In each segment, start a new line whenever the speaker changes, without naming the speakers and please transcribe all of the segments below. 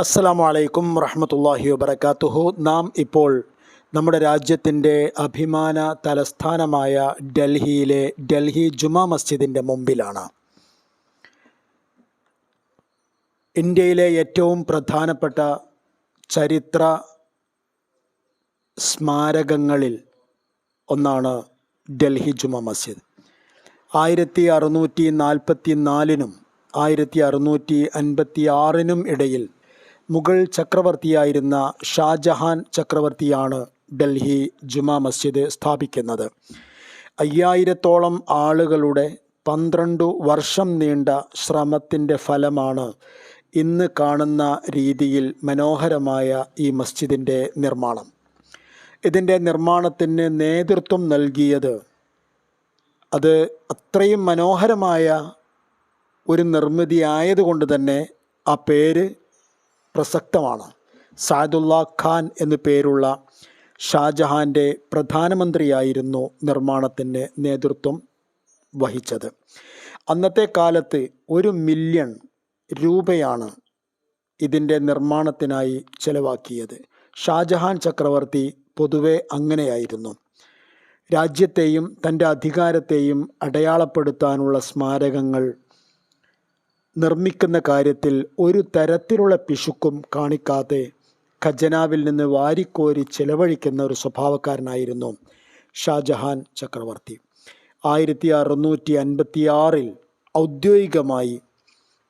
അസ്സലാമു വലൈക്കും വറഹമത്തല്ലാഹി വബറകാതുഹു. നാം ഇപ്പോൾ നമ്മുടെ രാജ്യത്തിന്റെ അഭിമാന തലസ്ഥാനമായ ഡൽഹിയിലെ ഡൽഹി ജുമാ മസ്ജിദിന്റെ മുമ്പിലാണ്. ഇന്ത്യയിലെ ഏറ്റവും പ്രധാനപ്പെട്ട ചരിത്ര സ്മാരകങ്ങളിൽ ഒന്നാണ് ഡൽഹി ജുമാ മസ്ജിദ്. ആയിരത്തി അറുന്നൂറ്റി നാൽപ്പത്തി നാലിനും ആയിരത്തി അറുന്നൂറ്റി അൻപത്തി ആറിനും ഇടയിൽ മുഗൾ ചക്രവർത്തിയായിരുന്ന ഷാജഹാൻ ചക്രവർത്തിയാണ് ഡൽഹി ജുമാ മസ്ജിദ് സ്ഥാപിക്കുന്നത്. അയ്യായിരത്തോളം ആളുകളുടെ പന്ത്രണ്ട് വർഷം നീണ്ട ശ്രമത്തിന്റെ ഫലമാണ് ഇന്ന് കാണുന്ന രീതിയിൽ മനോഹരമായ ഈ മസ്ജിദിന്റെ നിർമ്മാണം. ഇതിന്റെ നിർമ്മാണത്തിന് നേതൃത്വം നൽകിയത് അത് അത്രയും മനോഹരമായ ഒരു നിർമ്മിതി ആയതുകൊണ്ട് തന്നെ ആ പേര് പ്രസക്തമാണ്. സാദുല്ല ഖാൻ എന്നു പേരുള്ള ഷാജഹാന്റെ പ്രധാനമന്ത്രിയായിരുന്നു നിർമ്മാണത്തിന് നേതൃത്വം വഹിച്ചത്. അന്നത്തെ കാലത്ത് ഒരു മില്യൺ രൂപയാണ് ഇതിന്റെ നിർമ്മാണത്തിനായി ചെലവാക്കിയത്. ഷാജഹാൻ ചക്രവർത്തി പൊതുവെ അങ്ങനെയായിരുന്നു. രാജ്യത്തെയും തന്റെ അധികാരത്തെയും അടയാളപ്പെടുത്താനുള്ള സ്മാരകങ്ങൾ നിർമ്മിക്കുന്ന കാര്യത്തിൽ ഒരു തരത്തിലുള്ള പിശുക്കും കാണിക്കാതെ ഖജനാവിൽ നിന്ന് വാരിക്കോരി ചെലവഴിക്കുന്ന ഒരു സ്വഭാവക്കാരനായിരുന്നു ഷാജഹാൻ ചക്രവർത്തി. ആയിരത്തി അറുന്നൂറ്റി അൻപത്തി ആറിൽ ഔദ്യോഗികമായി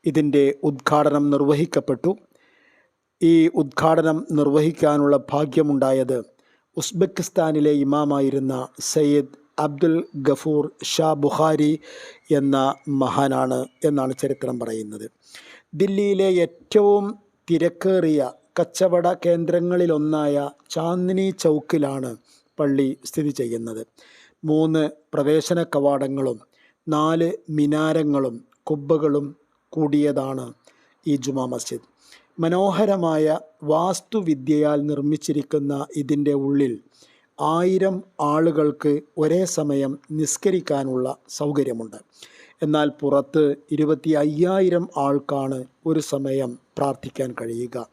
ഇതിന്റെ ഉദ്ഘാടനം നിർവഹിക്കപ്പെട്ടു. ഈ ഉദ്ഘാടനം നിർവഹിക്കാനുള്ള ഭാഗ്യമുണ്ടായത് ഉസ്ബെക്കിസ്ഥാനിലെ ഇമാമായിരുന്ന Syed Abdul Ghafoor Shah Bukhari എന്ന മഹാനാണ് എന്നാണ് ചരിത്രം പറയുന്നത്. ദില്ലിയിലെ ഏറ്റവും തിരക്കേറിയ കച്ചവട കേന്ദ്രങ്ങളിലൊന്നായ ചാന്ദിനി ചൗക്കിലാണ് പള്ളി സ്ഥിതി ചെയ്യുന്നത്. മൂന്ന് പ്രവേശന കവാടങ്ങളും നാല് മിനാരങ്ങളും കുബ്ബകളും കൂടിയതാണ് ഈ ജുമാ മസ്ജിദ്. മനോഹരമായ വാസ്തുവിദ്യയാൽ നിർമ്മിച്ചിരിക്കുന്ന ഇതിന്റെ ഉള്ളിൽ ആയിരം ആളുകൾക്ക് ഒരേ സമയം നിസ്കരിക്കാനുള്ള സൗകര്യമുണ്ട്. എന്നാൽ പുറത്ത് ഇരുപത്തി അയ്യായിരം ആൾക്കാണ് ഒരു സമയം പ്രാർത്ഥിക്കാൻ കഴിയുക.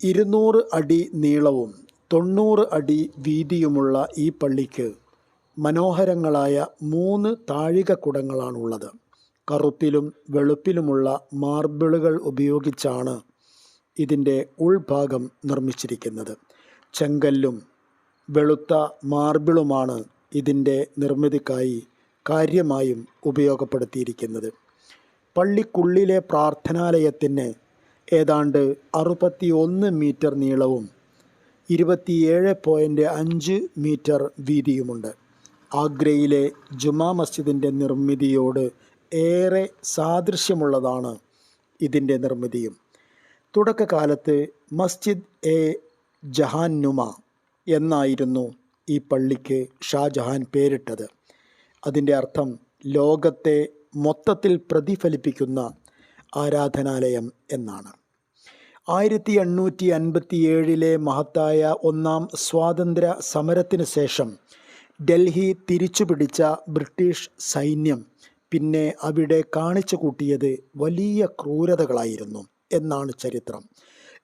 ഇരുന്നൂറ് അടി നീളവും തൊണ്ണൂറ് അടി വീതിയുമുള്ള ഈ പള്ളിക്ക് മനോഹരങ്ങളായ മൂന്ന് താഴികക്കുടങ്ങളാണുള്ളത് കറുപ്പിലും വെളുപ്പിലുമുള്ള മാർബിളുകൾ ഉപയോഗിച്ചാണ് ഇതിന്റെ ഉൾഭാഗം നിർമ്മിച്ചിരിക്കുന്നത്. ചെങ്കല്ലും വെളുത്ത മാർബിളുമാണ് ഇതിന്റെ നിർമ്മിതിക്കായി കാര്യമായും ഉപയോഗപ്പെടുത്തിയിരിക്കുന്നത്. പള്ളിക്കുള്ളിലെ പ്രാർത്ഥനാലയത്തിന് ഏതാണ്ട് അറുപത്തി ഒന്ന് മീറ്റർ നീളവും ഇരുപത്തിയേഴ് പോയിന്റ് അഞ്ച് മീറ്റർ വീതിയുമുണ്ട്. ആഗ്രയിലെ ജുമാ മസ്ജിദിന്റെ നിർമ്മിതിയോട് ഏറെ സാദൃശ്യമുള്ളതാണ് ഇതിന്റെ നിർമ്മിതിയും. തുടക്കകാലത്ത് മസ്ജിദ് എ ജഹാന്നുമ എന്നായിരുന്നു ഈ പള്ളിക്ക് ഷാജഹാൻ പേരിട്ടത്. അതിന്റെ അർത്ഥം ലോകത്തെ മൊത്തത്തിൽ പ്രതിഫലിപ്പിക്കുന്ന ആരാധനാലയം എന്നാണ്. ആയിരത്തി എണ്ണൂറ്റി അൻപത്തി ഏഴിലെ മഹത്തായ ഒന്നാം സ്വാതന്ത്ര്യ സമരത്തിന് ശേഷം ഡൽഹി തിരിച്ചു പിടിച്ച ബ്രിട്ടീഷ് സൈന്യം പിന്നെ അവിടെ കാണിച്ചു കൂട്ടിയത് വലിയ ക്രൂരതകളായിരുന്നു. എന്നാണ് ചരിത്രം.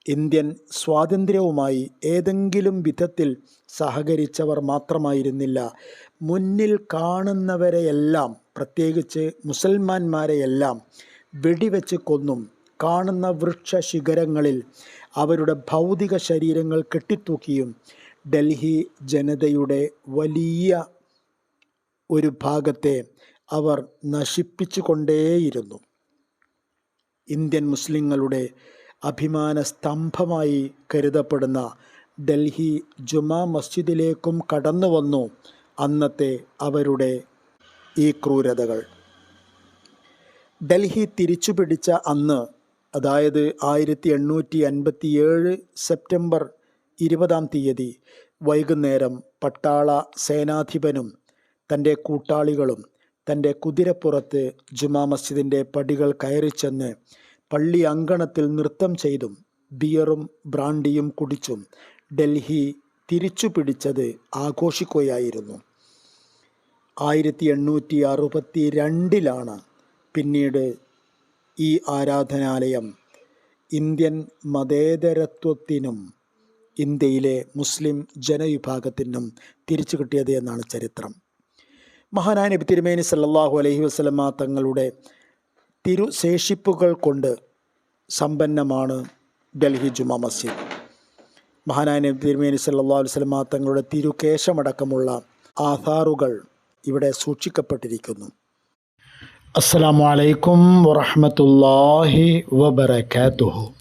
ഇന്ത്യൻ സ്വാതന്ത്ര്യവുമായി ഏതെങ്കിലും വിധത്തിൽ സഹകരിച്ചവർ മാത്രമായിരുന്നില്ല. മുന്നിൽ കാണുന്നവരെയെല്ലാം പ്രത്യേകിച്ച് മുസൽമാന്മാരെയെല്ലാം വെടിവെച്ച് കൊന്നും കാണുന്ന വൃക്ഷ ശിഖരങ്ങളിൽ അവരുടെ ഭൗതിക ശരീരങ്ങൾ കെട്ടിത്തൂക്കിയും ഡൽഹി ജനതയുടെ വലിയ ഒരു ഭാഗത്തെ അവർ നശിപ്പിച്ചു കൊണ്ടേയിരുന്നു ഇന്ത്യൻ മുസ്ലിങ്ങളുടെ അഭിമാന സ്തംഭമായി കരുതപ്പെടുന്ന ഡൽഹി ജുമാ മസ്ജിദിലേക്കും കടന്നു വന്നു അന്നത്തെ അവരുടെ ഈ ക്രൂരതകൾ. ഡൽഹി തിരിച്ചു പിടിച്ച അന്ന് അതായത് ആയിരത്തി എണ്ണൂറ്റി അൻപത്തി ഏഴ് സെപ്റ്റംബർ ഇരുപതാം തീയതി വൈകുന്നേരം പട്ടാള സേനാധിപനും തന്റെ കൂട്ടാളികളും തന്റെ കുതിരപ്പുറത്ത് ജുമാ മസ്ജിദിന്റെ പടികൾ കയറിച്ചെന്ന് പള്ളി അങ്കണത്തിൽ നൃത്തം ചെയ്തും ബിയറും ബ്രാണ്ടിയും കുടിച്ചും ഡൽഹി തിരിച്ചു പിടിച്ചത് ആഘോഷിക്കുകയായിരുന്നു. ആയിരത്തി എണ്ണൂറ്റി അറുപത്തി രണ്ടിലാണ് പിന്നീട് ഈ ആരാധനാലയം ഇന്ത്യൻ മതേതരത്വത്തിനും ഇന്ത്യയിലെ മുസ്ലിം ജനവിഭാഗത്തിനും തിരിച്ചു കിട്ടിയത് എന്നാണ് ചരിത്രം. മഹാനായ നബി തിരുമേനി സല്ലാഹു അലഹി വസ്ലമ തങ്ങളുടെ തിരുശേഷിപ്പുകൾ കൊണ്ട് സമ്പന്നമാണ് ഡൽഹി ജുമാ മസ്ജിദ്. മഹാനായ നബി തിരുമേനി സല്ലാ വസ്ലമ തങ്ങളുടെ തിരുകേശമടക്കമുള്ള ആധാറുകൾ ഇവിടെ സൂക്ഷിക്കപ്പെട്ടിരിക്കുന്നു. അസ്സാം വലൈക്കും വറഹ്മത്തുള്ളാഹി വബറകാതുഹു.